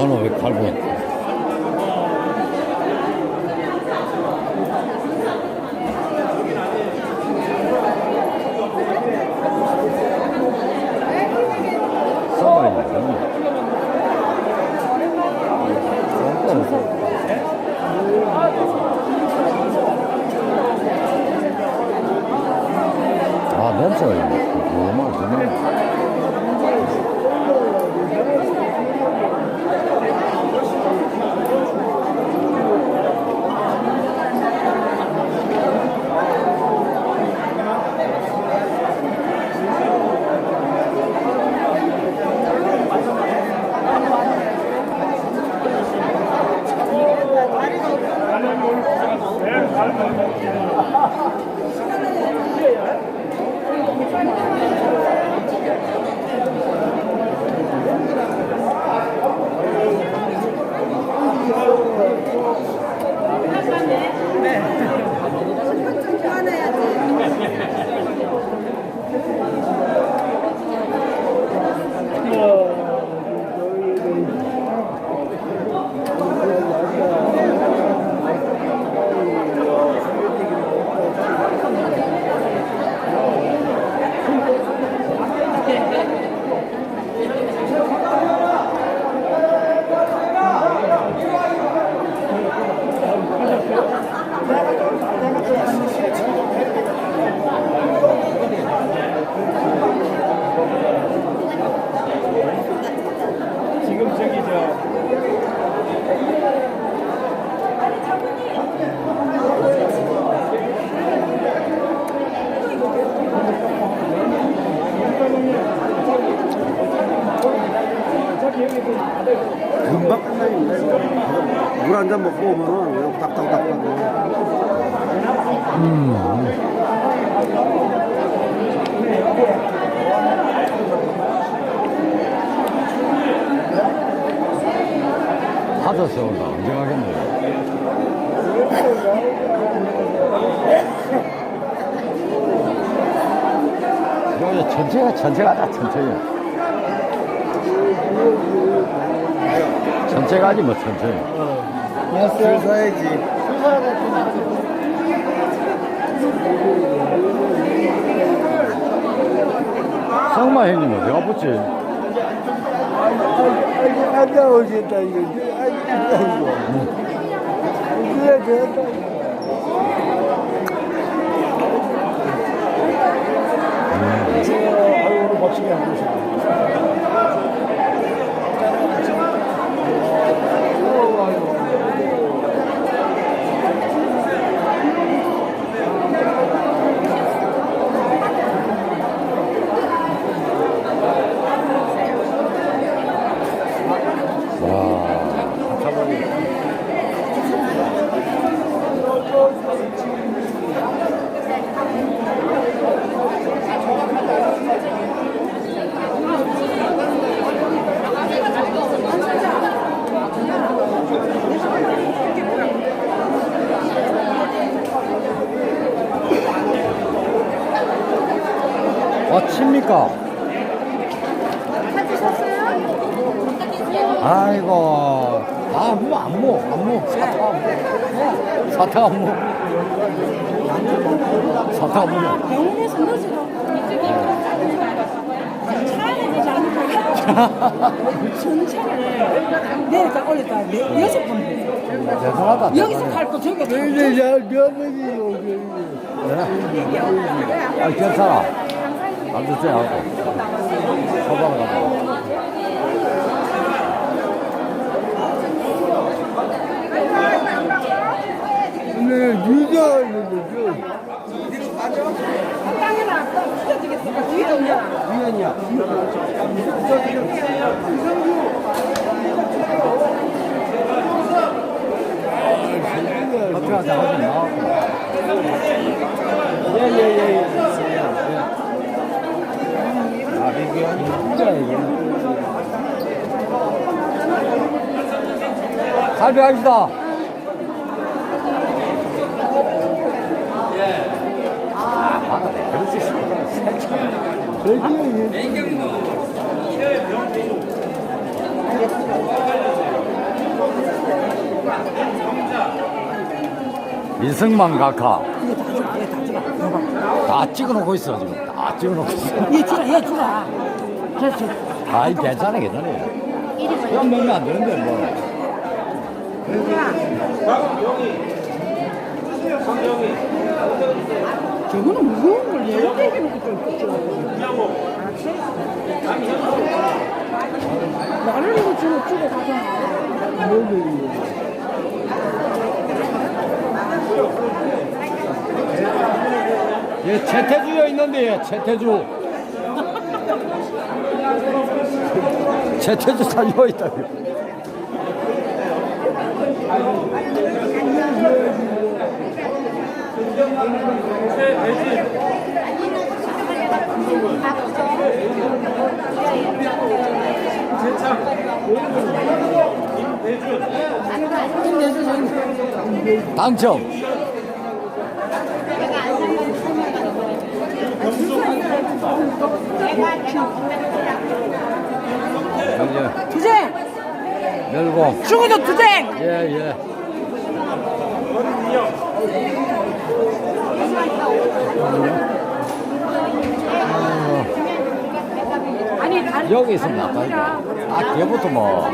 8분. 아, 냄새가 있네. 너무 Gracias. 한잔 먹고 오면은 그냥 딱딱딱딱 하도 세운다. 언제 가겠네. 여기 전체가 전체 가 다 천천히. 전체가 아니 뭐 천천히. 줄 서야지 성마 형님 어디가 붙지? 앉아 오신다 이거 앉아 이거 그래 멋지게 안 보시네. 와, 칩니까? 아이고. 아, 뭐, 안 모, 안 모. 사탕 안 모. 사탕 안 모. 사탕 안 모. 병원에서 전차를 내렸다 올렸다 네, 여섯 번. 여기서 갈거 저기가 이제 야 며느리 여기 아, 괜찮아. 안 듣지 않고. 소방을 가자. 근데 뒤에 오냐 유연이야 커피 한잔 하지 마. 예예예 살펴 봅시다. 민승만 각하. 다 찍어놓고 있어 지금. 다 찍어놓고 있어. 얘 주라 얘 주라 저, 저. 아이 괜찮아 괜찮아. 그냥 먹으면 안 되는데 뭐. 저거는 무거운 걸 얘를 좀 나를 이거 주고 주고 가잖아 얘 채태 얘 채태주. 채태주 살려 있다 당첨 여기 주쟁. 멸공 죽어도 주쟁. 예예. 아니 다른 여기 이거 아 걔부터 뭐.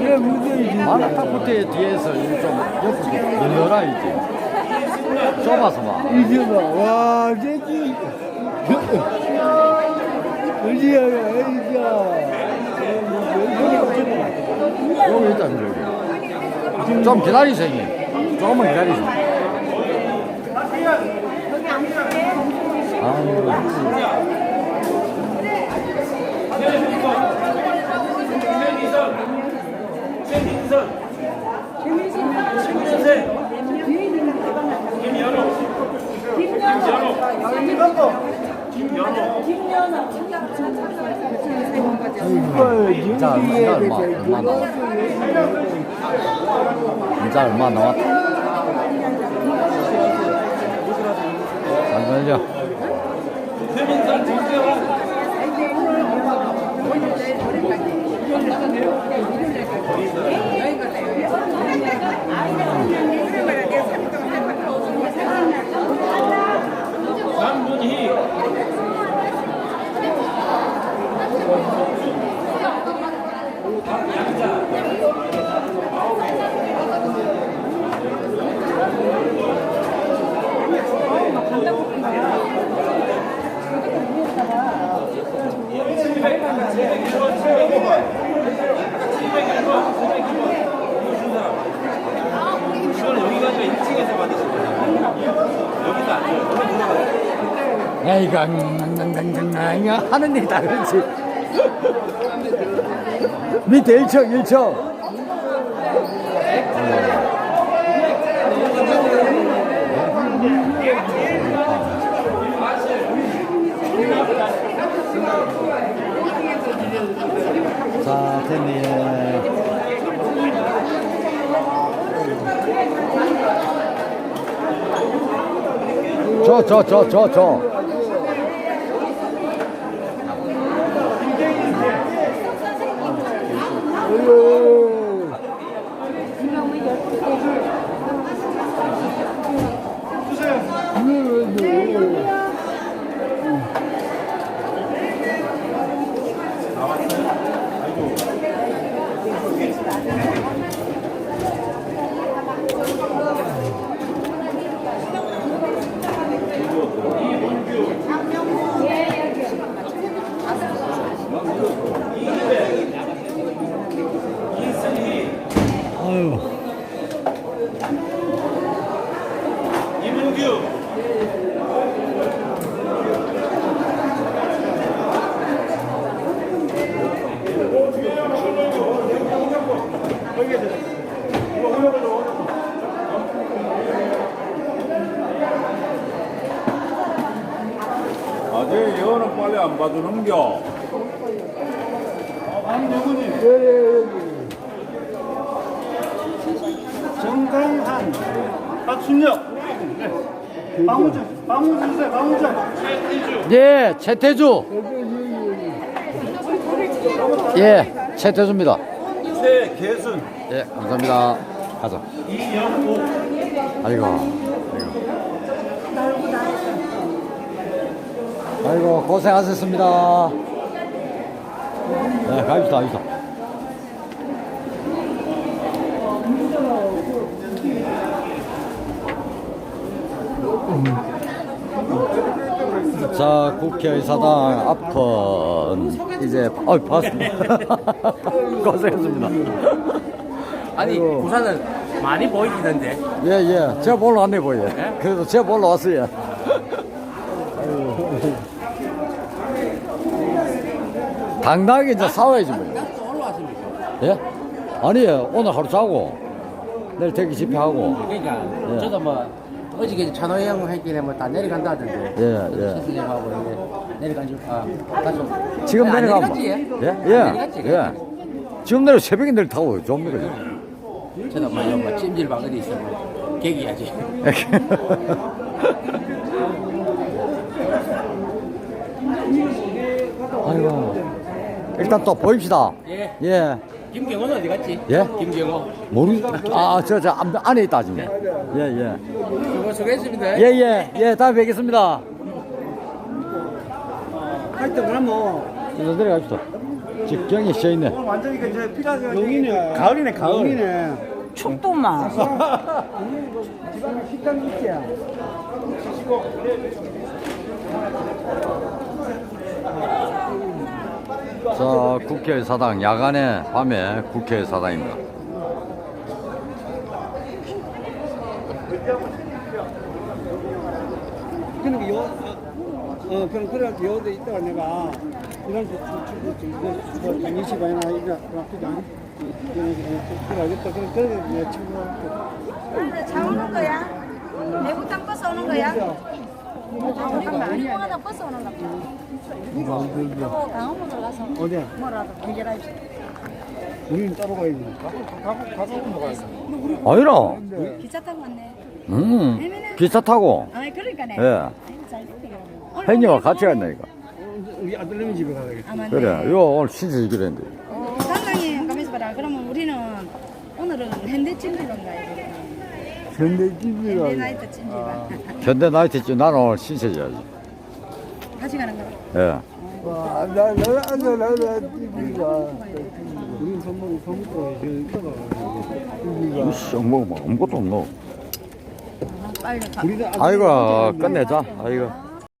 왜 문제이지? 마라타쿠테 뒤에서 이좀 옆으로 열려라 이제. 좁아서 막 이제 봐. 와, 저기. 의지야, 의지야. 여기 있다 저기 좀 기다리세요 형님. 조금만 기다리세요 아 진짜 얼마 얼마 얼마 나왔다 진짜 얼마 나왔다 잠깐만요 에이가 이거 하는 일이 다르지 밑에 1층 1층 자, 됐네. 저, 저, 저, 저, 저. 아유. 아재 빨리 안 봐주는겨. 정강한. 박순혁. 방우준. 방우준 주세요, 방우준. 예, 최태주. 예, 최태주입니다. 최계순, 예, 감사합니다. 가자. 이영호, 아이고. 아이고 고생하셨습니다. 네, 가입시다, 가입시다. 자, 국회의사당 앞은 이제, 어, 봤습니다. 고생했습니다. 아니 부산은 많이 보이시던데 예, 예. 제가 몰러 왔네, 보여. 그래도 제가 몰러 왔어요. 당당하게 이제 싸워야지, 뭐. 또 올라왔습니까? 예? 아니에요. 오늘 하루 자고, 내일 대기 집회하고. 그러니까 예. 저도 뭐 어저께 찬호형 했길래 뭐 다 내려간다던데 예, 예. 시승하고 이제 내려간 줄 아, 다시 지금 안 내려가면. 내려갔지? 예? 안 예. 내려갔지? 예. 지금 내려 새벽에 내려 타고 좀 내려. 저도 뭐, 뭐 찜질 방 어디 있어 뭐 개기야지 아이고. 일단 또 보입시다. 예. 예. 김경호는 어디 갔지? 예? 김경호 모르, 아, 저, 저, 안- 안에 있다, 지금. 예, 예. 수고 수고했습니다 예, 예. 예, 다음에 뵙겠습니다. 하여튼 그러면 이제 내려갑시다. 직경이 씌어 있네. 완전히 그 이제 피가 여기네. 가을이네 가을. 여기네. 춥도만. 식당 있지. 자, 국회의 사당, 야간에, 밤에 국회의 사당입니다. 그러니까 요, 어, 그럼 그래가지고 여대 있다가 내가 이런 거 추추 추추 이거 이시 반이나 이거 나쁘지 않아. 그래야겠다. 그럼 그래 내가 친구한테. 차 오는 거야? 내부탕 버스 오는 거야? 버스 오는. 어, 강원도 가서 어디야? 뭐라도 해결하지. 우리는 따로 가야 되니까. 돼. 아니라, 기차 타고 왔네. 음, 기차 타고, 아, 그러니까네. 예. 아이고, 잘 됐네, 그러면. 혜인이와 같이 갔네, 이거. 우리 아들내미 집에 가야겠다. 아, 맞네. 그래, 이거 오늘 신세지기로 했는데. 어, 상당히 가면서 봐라. 그러면 우리는 오늘은 현대 가야 돼. 현대 집이라. 나이트 찜질방. 현대 나이트 지 나는 오늘 신세지야지. 같이 가는 거야. 예. 와, 나, 나, 나, 나, 나, 나, 집이가. 우리 선물, 선물, 집이가. 이씨, 뭐, 뭐, 아무것도 없노. 빨리 가. 우리도 아이고, 끝내자. 아이고.